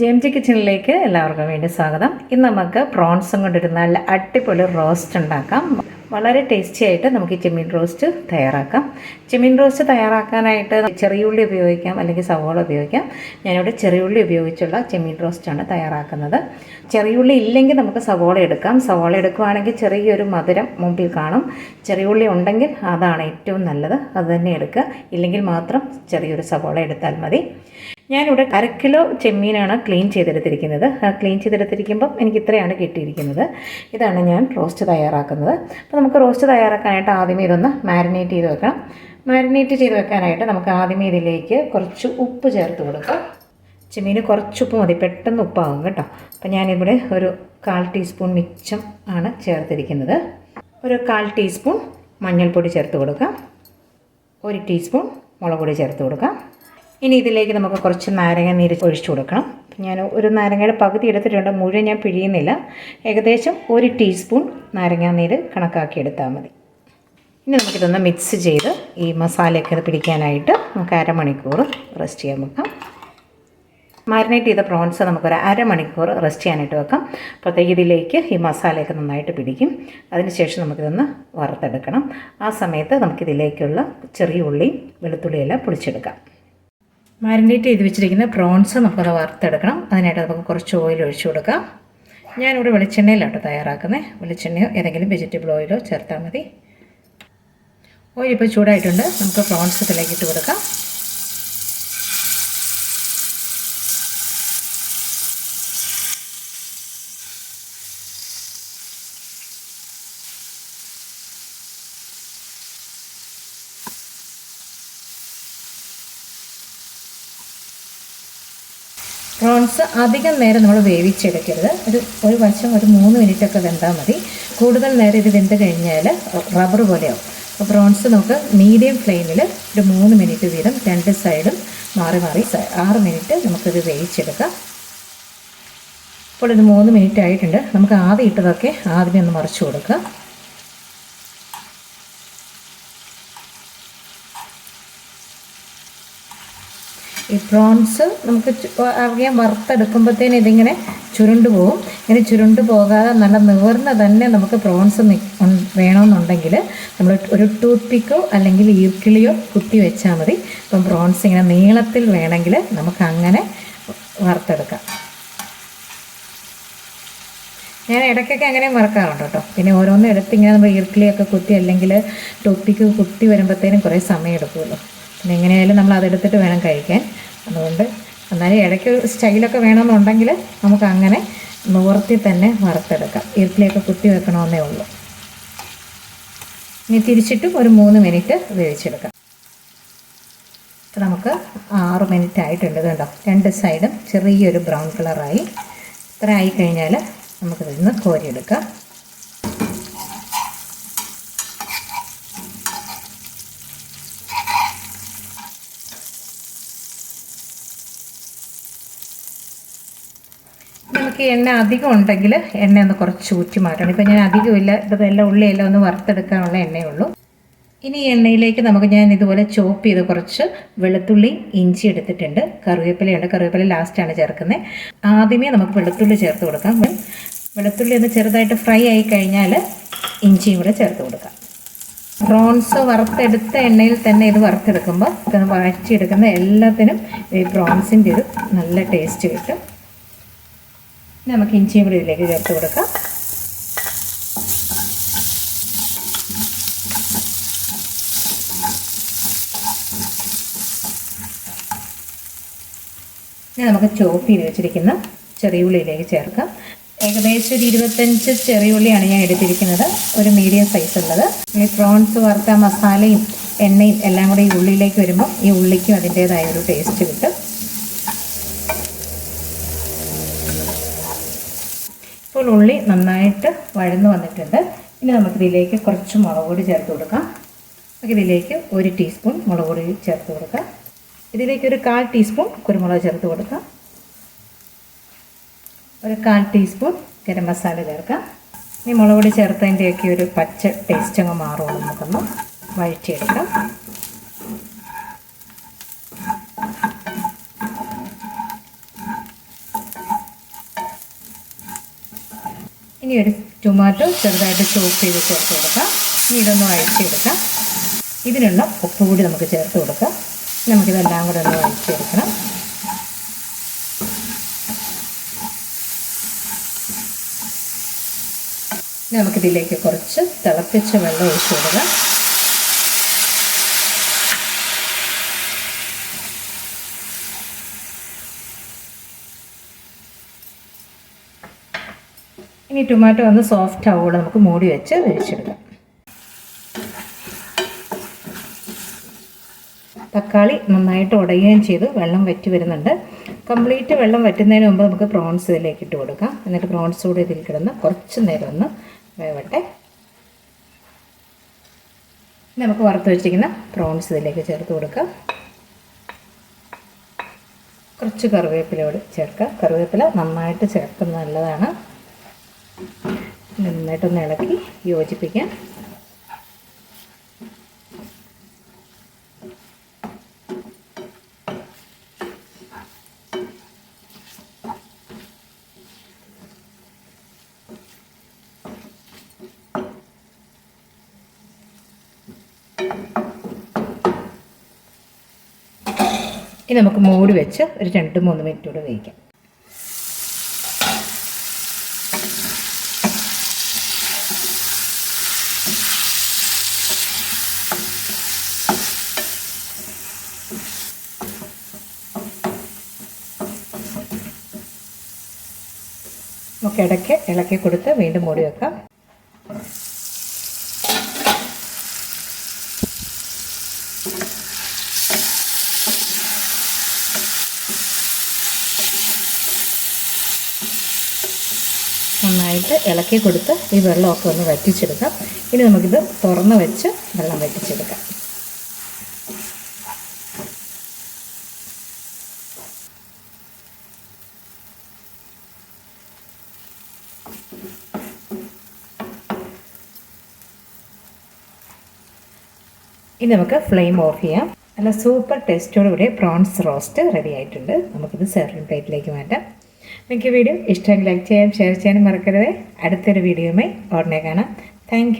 ജെംജി കിച്ചണിലേക്ക് എല്ലാവർക്കും വേണ്ടി സ്വാഗതം. ഇന്ന് നമുക്ക് പ്രോൺസും കൊണ്ടൊരു നല്ല അടിപൊളി റോസ്റ്റ് ഉണ്ടാക്കാം. വളരെ ടേസ്റ്റി ആയിട്ട് നമുക്ക് ഈ ചെമ്മീൻ റോസ്റ്റ് തയ്യാറാക്കാം. ചെമ്മീൻ റോസ്റ്റ് തയ്യാറാക്കാനായിട്ട് ചെറിയുള്ളി ഉപയോഗിക്കാം അല്ലെങ്കിൽ സവോള ഉപയോഗിക്കാം. ഞാനിവിടെ ചെറിയുള്ളി ഉപയോഗിച്ചുള്ള ചെമ്മീൻ റോസ്റ്റാണ് തയ്യാറാക്കുന്നത്. ചെറിയുള്ളി ഇല്ലെങ്കിൽ നമുക്ക് സവോള എടുക്കാം. സവോള എടുക്കുകയാണെങ്കിൽ ചെറിയൊരു മധുരം മുമ്പിൽ കാണും. ചെറിയുള്ളി ഉണ്ടെങ്കിൽ അതാണ് ഏറ്റവും നല്ലത്. അത് തന്നെ എടുക്കുക. ഇല്ലെങ്കിൽ മാത്രം ചെറിയൊരു സവോള എടുത്താൽ മതി. ഞാനിവിടെ അര കിലോ ചെമ്മീനാണ് ക്ലീൻ ചെയ്തെടുത്തിരിക്കുന്നത്. ക്ലീൻ ചെയ്തെടുത്തിരിക്കുമ്പം എനിക്ക് ഇത്രയാണ് കിട്ടിയിരിക്കുന്നത്. ഇതാണ് ഞാൻ റോസ്റ്റ് തയ്യാറാക്കുന്നത്. അപ്പോൾ നമുക്ക് റോസ്റ്റ് തയ്യാറാക്കാനായിട്ട് ആദ്യമേ ഇതൊന്ന് മാരിനേറ്റ് ചെയ്ത് വെക്കണം. മാരിനേറ്റ് ചെയ്ത് വെക്കാനായിട്ട് നമുക്ക് ആദ്യമേ ഇതിലേക്ക് കുറച്ച് ഉപ്പ് ചേർത്ത് കൊടുക്കാം. ചെമ്മീന് കുറച്ച് ഉപ്പ് മതി പെട്ടെന്ന് ഉപ്പാകും കേട്ടോ. അപ്പോൾ ഞാനിവിടെ ഒരു കാൽ ടീസ്പൂൺ മിച്ചം ആണ് ചേർത്തിരിക്കുന്നത്. ഒരു കാൽ ടീസ്പൂൺ മഞ്ഞൾപ്പൊടി ചേർത്ത് കൊടുക്കാം. ഒരു ടീസ്പൂൺ മുളക് പൊടി ചേർത്ത് കൊടുക്കാം. ഇനി ഇതിലേക്ക് നമുക്ക് കുറച്ച് നാരങ്ങ നീര് ഒഴിച്ചു കൊടുക്കണം. ഞാൻ ഒരു നാരങ്ങയുടെ പകുതി എടുത്തിട്ടുണ്ട് മുഴുവൻ ഞാൻ പിഴിയുന്നില്ല. ഏകദേശം ഒരു ടീസ്പൂൺ നാരങ്ങാ നീര് കണക്കാക്കി എടുത്താൽ മതി. ഇനി നമുക്കിതൊന്ന് മിക്സ് ചെയ്ത് ഈ മസാലയൊക്കെ ഇത് പിടിക്കാനായിട്ട് നമുക്ക് അരമണിക്കൂർ റെസ്റ്റ് ചെയ്യാൻ വെക്കാം. മാരിനേറ്റ് ചെയ്ത പ്രോൺസ് നമുക്കൊരു അരമണിക്കൂർ റെസ്റ്റ് ചെയ്യാനായിട്ട് വെക്കാം. അപ്പോഴത്തേക്ക് ഇതിലേക്ക് ഈ മസാലയൊക്കെ നന്നായിട്ട് പിടിക്കും. അതിനുശേഷം നമുക്കിതൊന്ന് വറുത്തെടുക്കണം. ആ സമയത്ത് നമുക്കിതിലേക്കുള്ള ചെറിയ ഉള്ളിയും വെളുത്തുള്ളിയെല്ലാം പൊടിച്ചെടുക്കാം. മാരിനേറ്റ് ചെയ്ത് വെച്ചിരിക്കുന്ന പ്രോൺസ് നമുക്കത് വറുത്തെടുക്കണം. അതിനായിട്ട് നമുക്ക് കുറച്ച് ഓയിൽ ഒഴിച്ചു കൊടുക്കാം. ഞാനിവിടെ വെളിച്ചെണ്ണയിലാണ് തയ്യാറാക്കുന്നത് വെളിച്ചെണ്ണയോ ഏതെങ്കിലും വെജിറ്റബിൾ ഓയിലോ ചേർത്താൽ മതി. ഓയിൽ ഇപ്പോൾ ചൂടായിട്ടുണ്ട്. നമുക്ക് പ്രോൺസ് ഇതിലേക്ക് ഇട്ട് കൊടുക്കാം. പ്രോൺസ് അധികം നേരം നമ്മൾ വേവിച്ചെടുക്കരുത്. ഒരു ഒരു വശം ഒരു മൂന്ന് മിനിറ്റൊക്കെ വെന്താൽ മതി. കൂടുതൽ നേരം ഇത് വെന്ത് കഴിഞ്ഞാൽ റബ്ബർ പോലെയാവും. അപ്പോൾ പ്രോൺസ് നമുക്ക് മീഡിയം ഫ്ലെയിമിൽ ഒരു മൂന്ന് മിനിറ്റ് വീതം രണ്ട് സൈഡും മാറി മാറി ആറ് മിനിറ്റ് നമുക്കിത് വേവിച്ചെടുക്കാം. ഇപ്പോൾ ഇത് മൂന്ന് മിനിറ്റ് ആയിട്ടുണ്ട്. നമുക്ക് ആദ്യം ഇട്ടതൊക്കെ ആദ്യമേ ഒന്ന് മറിച്ച് കൊടുക്കാം. ഈ പ്രോൺസ് നമുക്ക് അറിയാം വറുത്തെടുക്കുമ്പോഴത്തേന് ഇതിങ്ങനെ ചുരുണ്ടു പോകും ഇങ്ങനെ ചുരുണ്ടു പോകാതെ നല്ല നിവർന്ന് തന്നെ നമുക്ക് പ്രോൺസ് വേണമെന്നുണ്ടെങ്കിൽ നമ്മൾ ഒരു ടൂത്ത് പിക്കോ അല്ലെങ്കിൽ ഈർക്കിളിയോ കുത്തി വെച്ചാൽ മതി. അപ്പം പ്രോൺസ് ഇങ്ങനെ നീളത്തിൽ വേണമെങ്കിൽ നമുക്ക് അങ്ങനെ വറുത്തെടുക്കാം. ഞാൻ ഇടയ്ക്കൊക്കെ അങ്ങനെ മറക്കാറുണ്ട് കേട്ടോ. പിന്നെ ഓരോന്നും എടുത്ത് ഇങ്ങനെ നമ്മൾ ഈർക്കിളിയൊക്കെ കുത്തി അല്ലെങ്കിൽ ടൂത്ത് പിക്ക് കുത്തി വരുമ്പോഴത്തേനും കുറേ സമയം എടുക്കുമല്ലോ. എങ്ങനെയായാലും നമ്മൾ അതെടുത്തിട്ട് വേണം കഴിക്കാൻ. അതുകൊണ്ട് എന്നാലും ഇടയ്ക്ക് സ്റ്റൈലൊക്കെ വേണമെന്നുണ്ടെങ്കിൽ നമുക്ക് അങ്ങനെ നിവർത്തി തന്നെ വറുത്തെടുക്കാം. ഇരുട്ടിലേക്ക് കുത്തി വെക്കണമെന്നേ ഉള്ളൂ. ഇനി തിരിച്ചിട്ടും ഒരു മൂന്ന് മിനിറ്റ് വേവിച്ചെടുക്കാം. നമുക്ക് ആറ് മിനിറ്റ് ആയിട്ടുണ്ട് കേട്ടോ. രണ്ട് സൈഡും ചെറിയൊരു ബ്രൗൺ കളറായി. ഇത്ര ആയി കഴിഞ്ഞാൽ നമുക്കിതൊന്ന് കോരിയെടുക്കാം. നമുക്ക് എണ്ണ അധികം ഉണ്ടെങ്കിൽ എണ്ണ ഒന്ന് കുറച്ച് ഊറ്റി മാറ്റണം. ഇപ്പം ഞാൻ അധികമില്ല ഇതെല്ലാം ഉള്ളിയെല്ലാം ഒന്ന് വറുത്തെടുക്കാനുള്ള എണ്ണയേ ഉള്ളൂ. ഇനി എണ്ണയിലേക്ക് നമുക്ക് ഞാൻ ഇതുപോലെ ചോപ്പ് ചെയ്ത് കുറച്ച് വെളുത്തുള്ളി ഇഞ്ചി എടുത്തിട്ടുണ്ട്. കറിവേപ്പിലയുണ്ട്. കറിവേപ്പില ലാസ്റ്റാണ് ചേർക്കുന്നത്. ആദ്യമേ നമുക്ക് വെളുത്തുള്ളി ചേർത്ത് കൊടുക്കാം. വെളുത്തുള്ളി ഒന്ന് ചെറുതായിട്ട് ഫ്രൈ ആയി കഴിഞ്ഞാൽ ഇഞ്ചിയും കൂടെ ചേർത്ത് കൊടുക്കാം. പ്രോൺസ് വറുത്തെടുത്ത എണ്ണയിൽ തന്നെ ഇത് വറുത്തെടുക്കുമ്പോൾ വഴറ്റിയെടുക്കുന്ന എല്ലാത്തിനും ഈ പ്രോൺസിന്റെ ഒരു നല്ല ടേസ്റ്റ് കിട്ടും. നമുക്ക് ഇഞ്ചിയും കൂടി ഇതിലേക്ക് ചേർത്ത് കൊടുക്കാം. ഇനി നമുക്ക് ചോപ്പ് ചെയ്ത് വെച്ചിരിക്കുന്ന ചെറിയ ഉള്ളിയിലേക്ക് ചേർക്കാം. ഏകദേശം ഒരു ഇരുപത്തഞ്ച് ചെറിയ ഉള്ളിയാണ് ഞാൻ എടുത്തിരിക്കുന്നത്. ഒരു മീഡിയം സൈസ് ഉള്ളത്. ഈ പ്രോൺസ് വറുത്ത മസാലയും എണ്ണയും എല്ലാം കൂടി ഈ ഉള്ളിയിലേക്ക് വരുമ്പോൾ ഈ ഉള്ളിക്കും അതിന്റേതായ ഒരു ടേസ്റ്റ് കിട്ടും. ഇപ്പോൾ ഉള്ളി നന്നായിട്ട് വഴന്ന് വന്നിട്ടുണ്ട്. ഇനി നമുക്കിതിലേക്ക് കുറച്ച് മുളക് പൊടി ചേർത്ത് കൊടുക്കാം. നമുക്കിതിലേക്ക് ഒരു ടീസ്പൂൺ മുളക് പൊടി ചേർത്ത് കൊടുക്കാം. ഇതിലേക്ക് ഒരു കാൽ ടീസ്പൂൺ കുരുമുളക് ചേർത്ത് കൊടുക്കാം. ഒരു കാൽ ടീസ്പൂൺ ഗരം മസാല ചേർക്കാം. ഇനി മുളക് പൊടി ചേർത്തതിന്റെയൊക്കെ ഒരു പച്ച ടേസ്റ്റ് അങ്ങ് മാറുമെന്ന് നമുക്കൊന്ന് വഴറ്റിയെടുക്കാം. ഇനി ഒരു ടൊമാറ്റോ ചെറുതായിട്ട് ചോപ്പ് ചെയ്ത് ചേർത്ത് കൊടുക്കാം. ഇനി ഇതൊന്ന് വഴച്ചെടുക്കാം ഇതിനുള്ള ഉപ്പ് കൂടി നമുക്ക് ചേർത്ത് കൊടുക്കാം. നമുക്കിതെല്ലാം കൂടെ ഒന്ന് വഴച്ചെടുക്കണം നമുക്കിതിലേക്ക് കുറച്ച് തിളപ്പിച്ച വെള്ളം ഒഴിച്ചു കൊടുക്കാം. ഇനി ടൊമാറ്റോ ഒന്ന് സോഫ്റ്റ് ആവുകയുള്ളൂ നമുക്ക് മൂടി വെച്ച് വേവിച്ചെടുക്കാം. തക്കാളി നന്നായിട്ട് ഉടയുകയും ചെയ്തു. വെള്ളം വറ്റി വരുന്നുണ്ട്. കംപ്ലീറ്റ് വെള്ളം വറ്റുന്നതിന് മുമ്പ് നമുക്ക് പ്രോൺസ് ഇതിലേക്ക് ഇട്ട് കൊടുക്കാം. എന്നിട്ട് പ്രോൺസ് കൂടി ഇതിൽ കിടന്ന് കുറച്ച് നേരം ഒന്ന് വേവട്ടെ. നമുക്ക് വറുത്ത് വെച്ചിരിക്കുന്ന പ്രോൺസ് ഇതിലേക്ക് ചേർത്ത് കൊടുക്കാം. കുറച്ച് കറിവേപ്പില കൂടി ചേർക്കാം. കറിവേപ്പില നന്നായിട്ട് ചേർക്കുന്നത് നല്ലതാണ്. നന്നായിട്ടൊന്ന് ഇളക്കി യോജിപ്പിക്കാം. ഇനി നമുക്ക് മൂടി വെച്ച് ഒരു രണ്ട് മൂന്ന് മിനിറ്റ് കൂടെ വേവിക്കാം. നമുക്ക് ഇടയ്ക്ക് ഇളക്കി കൊടുത്ത് വീണ്ടും മൂടി വെക്കാം. നന്നായിട്ട് ഇളക്കി കൊടുത്ത് ഈ വെള്ളമൊക്കെ ഒന്ന് വറ്റിച്ചെടുക്കാം. ഇനി നമുക്കിത് തുറന്ന് വെച്ച് വെള്ളം വറ്റിച്ചെടുക്കാം. ഇനി നമുക്ക് ഫ്ലെയിം ഓഫ് ചെയ്യാം. നല്ല സൂപ്പർ ടേസ്റ്റോടുകൂടി പ്രോൺസ് റോസ്റ്റ് റെഡി ആയിട്ടുണ്ട്. നമുക്കിത് സെർവിങ് പ്ലേറ്റിലേക്ക് മാറ്റാം. നിങ്ങൾക്ക് വീഡിയോ ഇഷ്ടമെങ്കിൽ ലൈക്ക് ചെയ്യാൻ ഷെയർ ചെയ്യാനും മറക്കരുത്. അടുത്തൊരു വീഡിയോയുമായി ഉടനെ കാണാം. താങ്ക്